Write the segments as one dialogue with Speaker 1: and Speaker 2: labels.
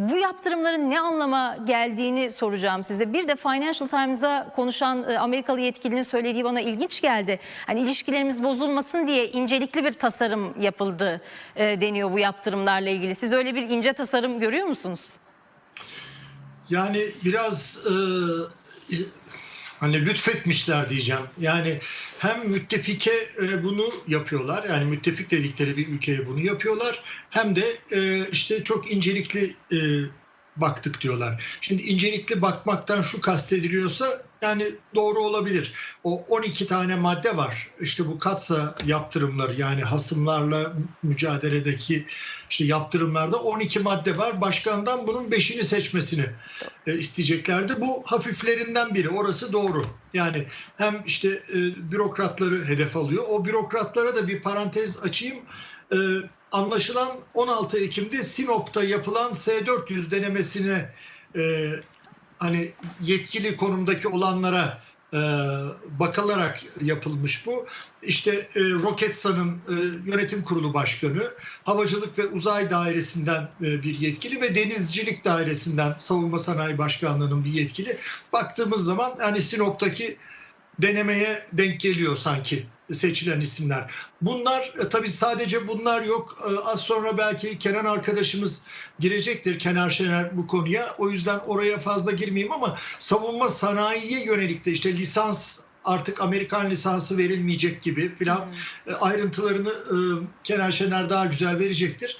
Speaker 1: Bu yaptırımların ne anlama geldiğini soracağım size. Bir de Financial Times'a konuşan e, Amerikalı yetkilinin söylediği bana ilginç geldi. Hani ilişkilerimiz bozulmasın diye incelikli bir tasarım yapıldı e, deniyor bu yaptırımlarla ilgili. Siz öyle bir ince tasarım görüyor musunuz?
Speaker 2: Yani biraz e, hani lütfetmişler diyeceğim. Yani hem müttefike e, bunu yapıyorlar. Yani müttefik dedikleri bir ülkeye bunu yapıyorlar. Hem de e, işte çok incelikli e, baktık diyorlar. Şimdi incelikli bakmaktan şu kastediliyorsa yani doğru olabilir. O 12 tane madde var. İşte bu katsa yaptırımları yani hasımlarla mücadeledeki işte yaptırımlarda 12 madde var. Başkandan bunun 5'ini seçmesini e, isteyeceklerdi. Bu hafiflerinden biri. Orası doğru. Yani hem işte e, bürokratları hedef alıyor. O bürokratlara da bir parantez açayım. Anlaşılan 16 Ekim'de Sinop'ta yapılan S-400 denemesine e, hani yetkili konumdaki olanlara e, bakılarak yapılmış bu. İşte e, Roketsan'ın e, yönetim kurulu başkanı, Havacılık ve Uzay Dairesi'nden e, bir yetkili ve Denizcilik Dairesi'nden Savunma Sanayi Başkanlığı'nın bir yetkili. Baktığımız zaman yani Sinop'taki denemeye denk geliyor sanki seçilen isimler. Bunlar e, tabii sadece bunlar yok. E, az sonra belki Kenan arkadaşımız girecektir Kenan Şener bu konuya. O yüzden oraya fazla girmeyeyim ama savunma sanayiye yönelik de işte lisans artık Amerikan lisansı verilmeyecek gibi filan e, ayrıntılarını Kenan Şener daha güzel verecektir.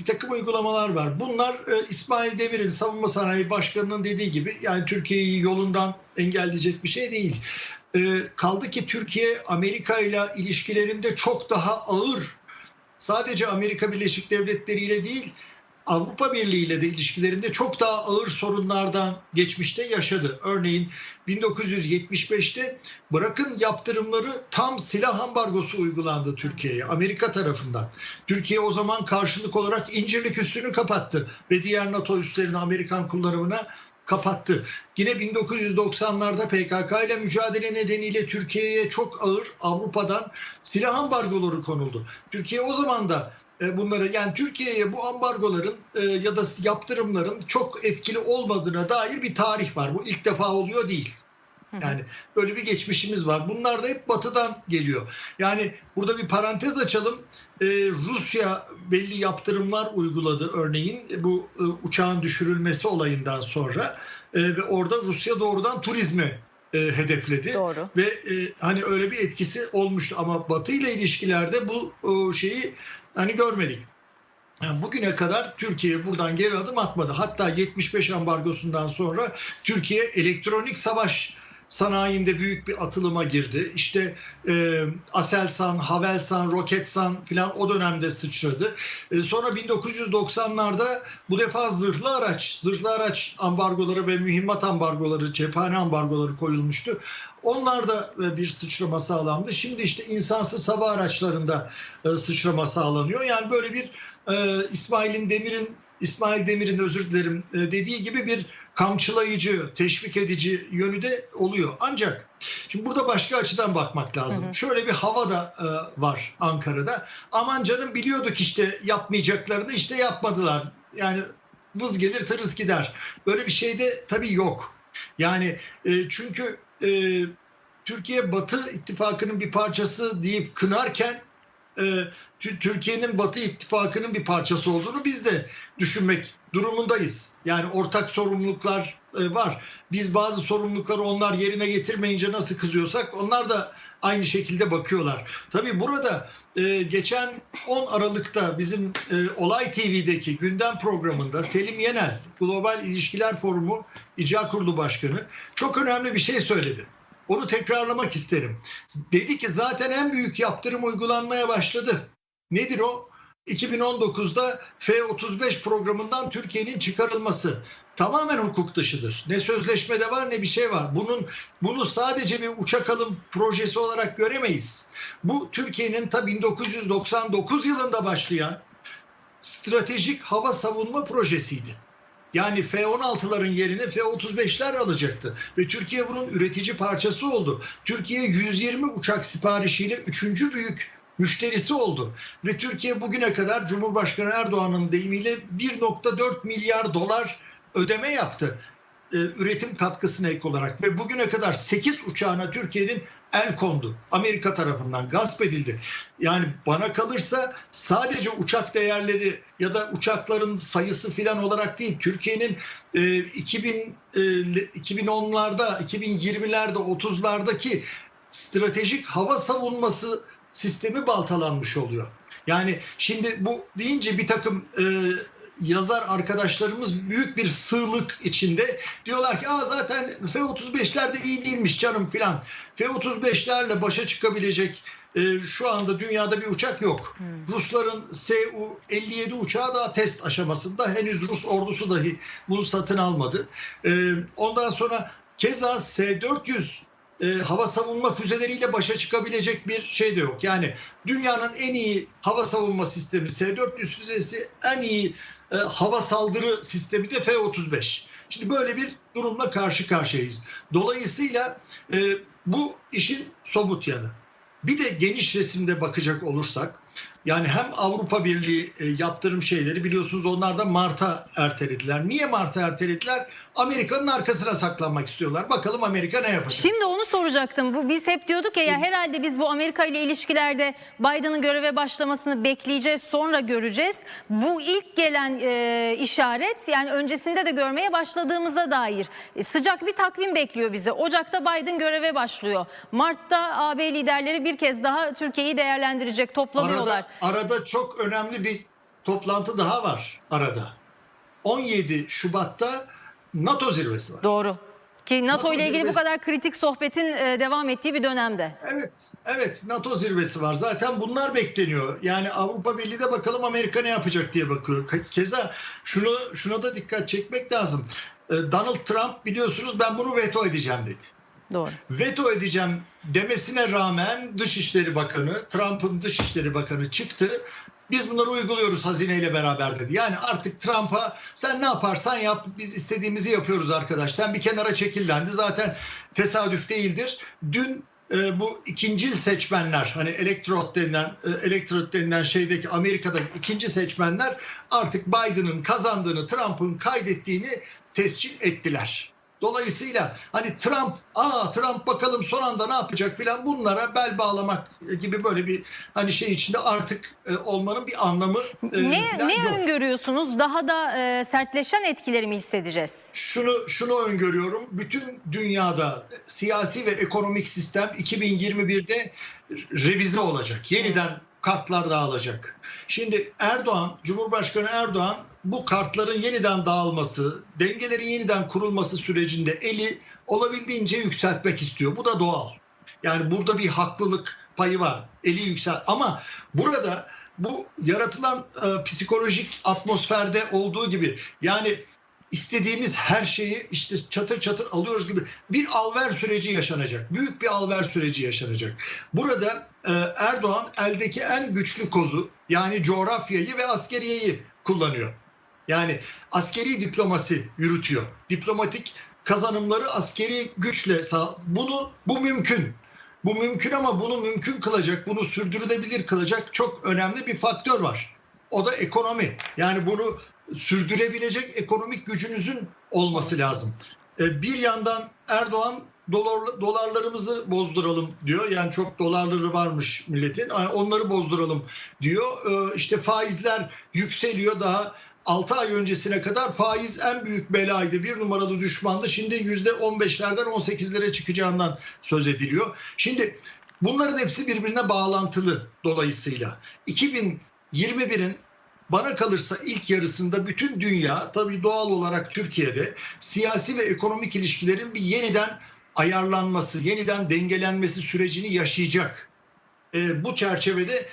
Speaker 2: Bir takım uygulamalar var. Bunlar e, İsmail Demir'in savunma sanayi başkanının dediği gibi yani Türkiye'yi yolundan engelleyecek bir şey değil. E, kaldı ki Türkiye Amerika ile ilişkilerinde çok daha ağır sadece Amerika Birleşik Devletleri ile değil Avrupa Birliği ile de ilişkilerinde çok daha ağır sorunlardan geçmişte yaşadı. Örneğin 1975'te bırakın yaptırımları tam silah ambargosu uygulandı Türkiye'ye Amerika tarafından. Türkiye o zaman karşılık olarak İncirlik üssünü kapattı ve diğer NATO üslerini Amerikan kullanımına kapattı. Yine 1990'larda PKK ile mücadele nedeniyle Türkiye'ye çok ağır Avrupa'dan silah ambargoları konuldu. Türkiye o zaman da bunları yani Türkiye'ye bu ambargoların e, ya da yaptırımların çok etkili olmadığına dair bir tarih var. Bu ilk defa oluyor değil. Yani böyle bir geçmişimiz var. Bunlar da hep batıdan geliyor. Yani burada bir parantez açalım. Ee, Rusya belli yaptırımlar uyguladı örneğin bu e, uçağın düşürülmesi olayından sonra E, ve orada Rusya doğrudan turizmi e, hedefledi.
Speaker 1: Doğru.
Speaker 2: Ve e, hani öyle bir etkisi olmuştu ama Batı ile ilişkilerde bu e, şeyi hani görmedik. Yani bugüne kadar Türkiye buradan geri adım atmadı. Hatta 75 ambargosundan sonra Türkiye elektronik savaş sanayinde büyük bir atılıma girdi. İşte e, Aselsan, Havelsan, Roketsan filan o dönemde sıçradı. E, sonra 1990'larda bu defa zırhlı araç, zırhlı araç ambargoları ve mühimmat ambargoları, cephane ambargoları koyulmuştu. Onlar da e, bir sıçrama sağlandı. Şimdi işte insansız hava araçlarında e, sıçrama sağlanıyor. Yani böyle bir e, İsmail'in Demir'in İsmail Demir'in özür dilerim e, dediği gibi bir kamçılayıcı, teşvik edici yönü de oluyor. Ancak şimdi burada başka açıdan bakmak lazım. Hı hı. Şöyle bir hava da e, var Ankara'da. Aman canım biliyorduk işte yapmayacaklarını işte yapmadılar. Yani vız gelir tırıs gider. Böyle bir şey de tabii yok. Yani e, çünkü e, Türkiye Batı ittifakının bir parçası deyip kınarken Türkiye'nin Batı ittifakının bir parçası olduğunu biz de düşünmek durumundayız. Yani ortak sorumluluklar e, var. Biz bazı sorumlulukları onlar yerine getirmeyince nasıl kızıyorsak onlar da aynı şekilde bakıyorlar. Tabii burada e, geçen 10 Aralık'ta bizim e, Olay TV'deki gündem programında Selim Yenel, Global İlişkiler Forumu İcra Kurulu Başkanı çok önemli bir şey söyledi. Onu tekrarlamak isterim. Dedi ki zaten en büyük yaptırım uygulanmaya başladı. Nedir o? 2019'da F-35 programından Türkiye'nin çıkarılması tamamen hukuk dışıdır. Ne sözleşmede var ne bir şey var. Bunun bunu sadece bir uçak alım projesi olarak göremeyiz. Bu Türkiye'nin ta 1999 yılında başlayan stratejik hava savunma projesiydi. Yani F-16'ların yerine F-35'ler alacaktı. Ve Türkiye bunun üretici parçası oldu. Türkiye 120 uçak siparişiyle 3. büyük müşterisi oldu. Ve Türkiye bugüne kadar Cumhurbaşkanı Erdoğan'ın deyimiyle 1.4 milyar dolar ödeme yaptı e, üretim katkısına ek olarak ve bugüne kadar 8 uçağına Türkiye'nin el kondu. Amerika tarafından gasp edildi. Yani bana kalırsa sadece uçak değerleri ya da uçakların sayısı filan olarak değil. Türkiye'nin e, 2000 e, 2010'larda, 2020'lerde, 30'lardaki stratejik hava savunması sistemi baltalanmış oluyor. Yani şimdi bu deyince bir takım e, yazar arkadaşlarımız büyük bir sığlık içinde diyorlar ki Aa, zaten F-35'ler de iyi değilmiş canım filan. F-35'lerle başa çıkabilecek e, şu anda dünyada bir uçak yok. Rusların Su-57 uçağı daha test aşamasında henüz Rus ordusu dahi bunu satın almadı. E, ondan sonra keza S-400 e, hava savunma füzeleriyle başa çıkabilecek bir şey de yok. Yani dünyanın en iyi hava savunma sistemi S-400 füzesi en iyi e, hava saldırı sistemi de F-35. Şimdi böyle bir durumla karşı karşıyayız. Dolayısıyla e, bu işin somut yanı. Bir de geniş resimde bakacak olursak yani hem Avrupa Birliği e, yaptırım şeyleri biliyorsunuz onlar da Mart'a ertelediler. Niye Mart'a ertelediler? Amerika'nın arkasına saklanmak istiyorlar. Bakalım Amerika ne yapacak?
Speaker 1: Şimdi onu soracaktım. Bu biz hep diyorduk ya, ya herhalde biz bu Amerika ile ilişkilerde Biden'ın göreve başlamasını bekleyeceğiz, sonra göreceğiz. Bu ilk gelen e, işaret yani öncesinde de görmeye başladığımıza dair E, sıcak bir takvim bekliyor bizi. Ocak'ta Biden göreve başlıyor. Mart'ta AB liderleri bir kez daha Türkiye'yi değerlendirecek, toplanıyorlar.
Speaker 2: Arada, arada çok önemli bir toplantı daha var arada. 17 Şubat'ta NATO zirvesi var.
Speaker 1: Doğru. Ki NATO,
Speaker 2: NATO
Speaker 1: ile ilgili bu
Speaker 2: zirvesi-
Speaker 1: kadar kritik sohbetin e, devam ettiği bir dönemde.
Speaker 2: Evet, evet NATO zirvesi var. Zaten bunlar bekleniyor. Yani Avrupa Birliği de bakalım Amerika ne yapacak diye bakıyor. Ke- Keza şunu şuna da dikkat çekmek lazım. Ee, Donald Trump biliyorsunuz ben bunu veto edeceğim dedi.
Speaker 1: Doğru.
Speaker 2: Veto edeceğim demesine rağmen Dışişleri Bakanı, Trump'ın Dışişleri Bakanı çıktı. Biz bunları uyguluyoruz hazineyle beraber dedi. Yani artık Trump'a sen ne yaparsan yap biz istediğimizi yapıyoruz arkadaş. Sen bir kenara çekil. Zaten tesadüf değildir. Dün e, bu ikinci seçmenler hani elektrot denilen e, elektrot denilen şeydeki Amerika'daki ikinci seçmenler artık Biden'ın kazandığını Trump'ın kaydettiğini tescil ettiler. Dolayısıyla hani Trump, aa Trump bakalım son anda ne yapacak filan bunlara bel bağlamak gibi böyle bir hani şey içinde artık e, olmanın bir anlamı e,
Speaker 1: Ne, ne
Speaker 2: yok.
Speaker 1: öngörüyorsunuz? Daha da e, sertleşen etkileri mi hissedeceğiz?
Speaker 2: Şunu şunu öngörüyorum. Bütün dünyada siyasi ve ekonomik sistem 2021'de revize olacak. Yeniden kartlar dağılacak. Şimdi Erdoğan, Cumhurbaşkanı Erdoğan bu kartların yeniden dağılması, dengelerin yeniden kurulması sürecinde eli olabildiğince yükseltmek istiyor. Bu da doğal. Yani burada bir haklılık payı var. Eli yüksel ama burada bu yaratılan e, psikolojik atmosferde olduğu gibi yani istediğimiz her şeyi işte çatır çatır alıyoruz gibi bir alver süreci yaşanacak. Büyük bir alver süreci yaşanacak. Burada e, Erdoğan eldeki en güçlü kozu yani coğrafyayı ve askeriyeyi kullanıyor. Yani askeri diplomasi yürütüyor. Diplomatik kazanımları askeri güçle sağ bunu bu mümkün. Bu mümkün ama bunu mümkün kılacak, bunu sürdürülebilir kılacak çok önemli bir faktör var. O da ekonomi. Yani bunu sürdürebilecek ekonomik gücünüzün olması lazım. E, Bir yandan Erdoğan dolar, dolarlarımızı bozduralım diyor. Yani çok dolarları varmış milletin. Onları bozduralım diyor. E, İşte faizler yükseliyor daha 6 ay öncesine kadar faiz en büyük belaydı. Bir numaralı düşmandı. Şimdi %15'lerden 18'lere çıkacağından söz ediliyor. Şimdi bunların hepsi birbirine bağlantılı dolayısıyla. 2021'in bana kalırsa ilk yarısında bütün dünya tabii doğal olarak Türkiye'de siyasi ve ekonomik ilişkilerin bir yeniden ayarlanması, yeniden dengelenmesi sürecini yaşayacak. E, bu çerçevede